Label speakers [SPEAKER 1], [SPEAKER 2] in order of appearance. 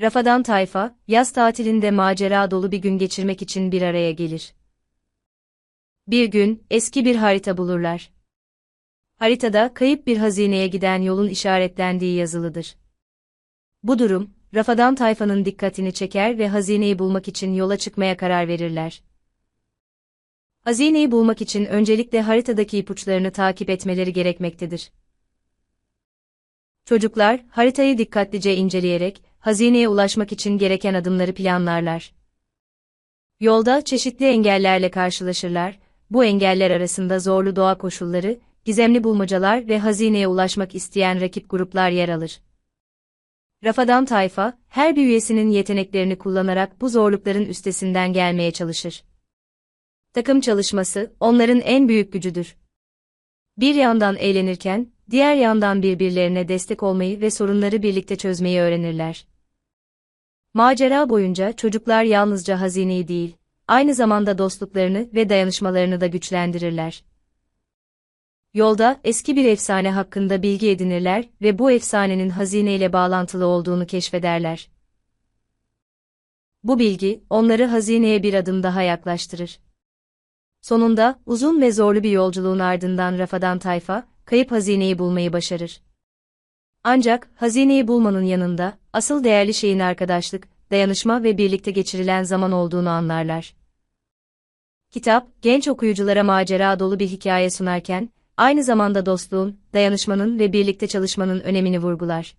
[SPEAKER 1] Rafadan tayfa, yaz tatilinde macera dolu bir gün geçirmek için bir araya gelir. Bir gün, eski bir harita bulurlar. Haritada kayıp bir hazineye giden yolun işaretlendiği yazılıdır. Bu durum, Rafadan tayfanın dikkatini çeker ve hazineyi bulmak için yola çıkmaya karar verirler. Hazineyi bulmak için öncelikle haritadaki ipuçlarını takip etmeleri gerekmektedir. Çocuklar, haritayı dikkatlice inceleyerek, hazineye ulaşmak için gereken adımları planlarlar. Yolda çeşitli engellerle karşılaşırlar, bu engeller arasında zorlu doğa koşulları, gizemli bulmacalar ve hazineye ulaşmak isteyen rakip gruplar yer alır. Rafadan Tayfa, her bir üyesinin yeteneklerini kullanarak bu zorlukların üstesinden gelmeye çalışır. Takım çalışması, onların en büyük gücüdür. Bir yandan eğlenirken, diğer yandan birbirlerine destek olmayı ve sorunları birlikte çözmeyi öğrenirler. Macera boyunca çocuklar yalnızca hazineyi değil, aynı zamanda dostluklarını ve dayanışmalarını da güçlendirirler. Yolda eski bir efsane hakkında bilgi edinirler ve bu efsanenin hazineyle bağlantılı olduğunu keşfederler. Bu bilgi onları hazineye bir adım daha yaklaştırır. Sonunda uzun ve zorlu bir yolculuğun ardından Rafadan Tayfa, kayıp hazineyi bulmayı başarır. Ancak hazineyi bulmanın yanında asıl değerli şeyin arkadaşlık, dayanışma ve birlikte geçirilen zaman olduğunu anlarlar. Kitap, genç okuyuculara macera dolu bir hikaye sunarken, aynı zamanda dostluğun, dayanışmanın ve birlikte çalışmanın önemini vurgular.